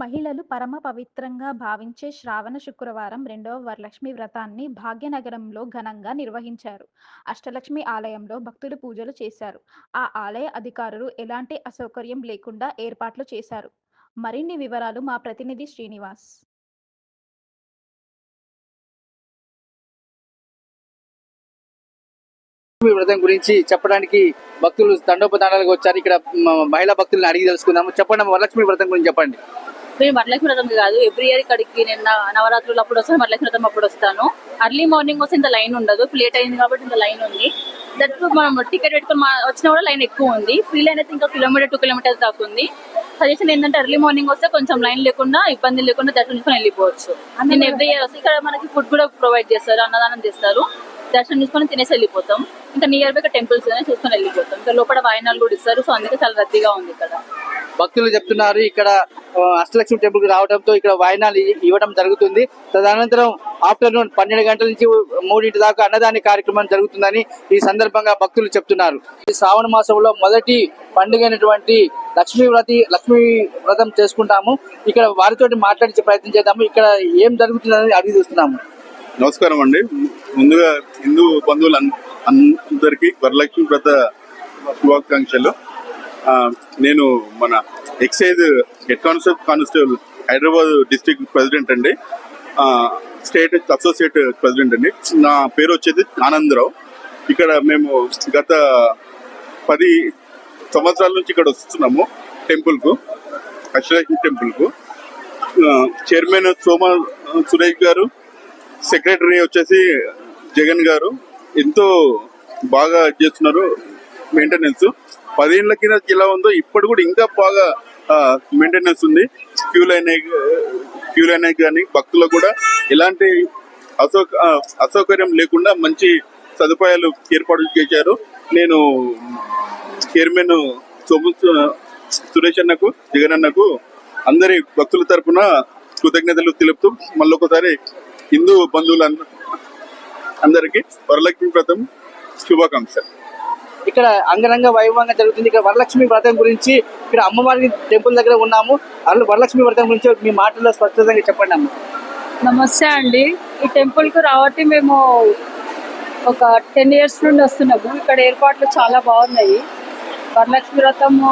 మహిళలు పరమ పవిత్రంగా భావించే శ్రావణ శుక్రవారం రెండవ వరలక్ష్మి వ్రతాన్ని భాగ్యనగరంలో ఘనంగా నిర్వహించారు. అష్టలక్ష్మి ఆలయంలో భక్తులు పూజలు చేశారు. ఆ ఆలయ అధికారులు ఎలాంటి అసౌకర్యం లేకుండా ఏర్పాట్లు చేశారు. మరిన్ని వివరాలు మా ప్రతినిధి శ్రీనివాస్. వ్రతం గురించి చెప్పడానికి భక్తులు తండోపతండాలకు వచ్చారు. ఇక్కడ మహిళా భక్తులను అడిగి తెలుసుకుందాము. చెప్పండి వరలక్ష్మి వ్రతం గురించి చెప్పండి. మేము వరలక్ష్మి వ్రతం కాదు. ఎవ్రీ ఇయర్ ఇక్కడికి నేను నవరాత్రులు అప్పుడు వస్తాను వరలక్ష్మి వ్రతం అప్పుడు వస్తాను. అర్లీ మార్నింగ్ వస్తే ఇంత లైన్ ఉండదు. లేట్ అయింది కాబట్టి ఇంత లైన్ ఉంది. దట్ మనం టికెట్ పెట్టుకుని వచ్చినా కూడా లైన్ ఎక్కువ ఉంది. ఫ్రీ లైన్ అయితే ఇంకా కిలోమీటర్ టూ కిలోమీటర్స్ దాకా ఉంది. సజెషన్ ఏంటంటే ఎర్లీ మార్నింగ్ వస్తే కొంచెం లైన్ లేకుండా ఇబ్బంది లేకుండా దర్శనం చేసుకొని వెళ్ళిపోవచ్చు. నేను ఎవ్రీ ఇయర్ వస్తే ఇక్కడ మనకి ఫుడ్ కూడా ప్రొవైడ్ చేస్తారు అన్నదానం చేస్తారు. దర్శనం చేసుకొని తినేసి వెళ్ళిపోతాం. ఇంకా నియర్ బై టెంపుల్స్ చూసుకొని వెళ్ళిపోతాం. ఇంకా లోపల వాయినాలు కూడా ఇస్తారు. సో అందుకే చాలా రద్దీగా ఉంది ఇక్కడ. భక్తులు చెప్తున్నారు ఇక్కడ అష్టలక్ష్మి టెంపుల్కి రావడంతో ఇక్కడ వాయినాలు ఇవ్వడం జరుగుతుంది. తదనంతరం ఆఫ్టర్నూన్ పన్నెండు గంటల నుంచి మూడింటి దాకా అన్నదాన కార్యక్రమం జరుగుతుందని ఈ సందర్భంగా భక్తులు చెప్తున్నారు. ఈ శ్రావణ మాసంలో మొదటి పండుగ అయినటువంటి లక్ష్మీ వ్రతి లక్ష్మీ వ్రతం చేసుకుంటాము. ఇక్కడ వారితోటి మాట్లాడించే ప్రయత్నం చేద్దాము. ఇక్కడ ఏం జరుగుతుందని అడిగి చూస్తున్నాము. నమస్కారం అండి. ముందుగా హిందూ బంధువులు అందరికీ వరలక్ష్మి వ్రత శుభాకాంక్షలు. నేను మన excise head constable constable Hyderabad district president అండి. స్టేట్ అసోసియేట్ ప్రెసిడెంట్ అండి. నా పేరు వచ్చేది ఆనందరావు. ఇక్కడ మేము గత పది సంవత్సరాల నుంచి ఇక్కడ వస్తున్నాము టెంపుల్కు అష్టలక్ష్మి టెంపుల్కు చైర్మన్ సోమ సురేష్ గారు సెక్రటరీ వచ్చేసి జగన్ గారు. ఎంతో బాగా చేస్తున్నారు. మెయింటెనెన్స్ పదిహేనుల కింద ఎలా ఉందో ఇప్పుడు కూడా ఇంకా బాగా మెయింటెనెన్స్ ఉంది. క్యూ లైన్ క్యూ లైన్ కానీ భక్తులకు కూడా ఎలాంటి అసౌ అసౌకర్యం లేకుండా మంచి సదుపాయాలు ఏర్పాటు చేశారు. నేను చైర్మన్ సోము సురేష్ అన్నకు జగన్ అన్నకు అందరి భక్తుల తరపున కృతజ్ఞతలు తెలుపుతూ మళ్ళొకసారి హిందూ బంధువులు అందరికీ వరలక్ష్మి వ్రతం శుభాకాంక్షలు. ఇక్కడ అంగరంగ వైభవంగా జరుగుతుంది. ఇక్కడ వరలక్ష్మి వ్రతం గురించి ఇక్కడ అమ్మవారి టెంపుల్ దగ్గర ఉన్నాము. అసలు వరలక్ష్మి వ్రతం గురించి మీ మాటల్లో స్పష్టంగా చెప్పండి అమ్మ. నమస్తే అండి. ఈ టెంపుల్కు రావట్టి మేము ఒక టెన్ ఇయర్స్ నుండి వస్తున్నాము. ఇక్కడ ఏర్పాట్లు చాలా బాగున్నాయి. వరలక్ష్మి వ్రతము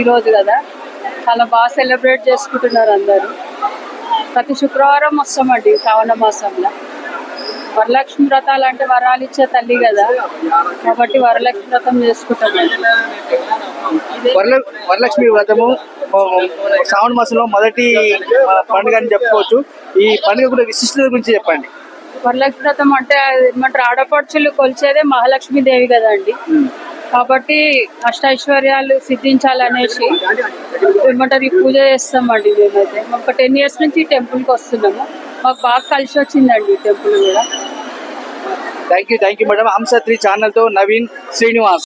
ఈరోజు కదా. చాలా బాగా సెలబ్రేట్ చేసుకుంటున్నారు అందరూ. ప్రతి శుక్రవారం వస్తామండి శ్రావణ మాసంలో. వరలక్ష్మి వ్రతాలు అంటే వరాలు ఇచ్చే తల్లి కదా. కాబట్టి వరలక్ష్మి వ్రతం వరల వరలక్ష్మి వ్రతము శ్రావణ మాసంలో మొదటి పండుగ అని చెప్పుకోవచ్చు. ఈ పండుగ కూడా విశిష్టత గురించి చెప్పండి. వరలక్ష్మి వ్రతం అంటే ఏమంటారు ఆడపడుచులు కొలిచేదే మహాలక్ష్మి దేవి కదండి కాబట్టి అష్టైశ్వర్యాలు సిద్ధించాలనేసి ఏమంటారు ఈ పూజ చేస్తామండి మేమైతే. ఒక టెన్ ఇయర్స్ నుంచి టెంపుల్కి వస్తున్నాము. మాకు బాగా కలిసి వచ్చిందండి టెంపుల్ కూడా. Thank you thank you madam హంసత్రి ఛానల్తో నవీన్ శ్రీనివాస్.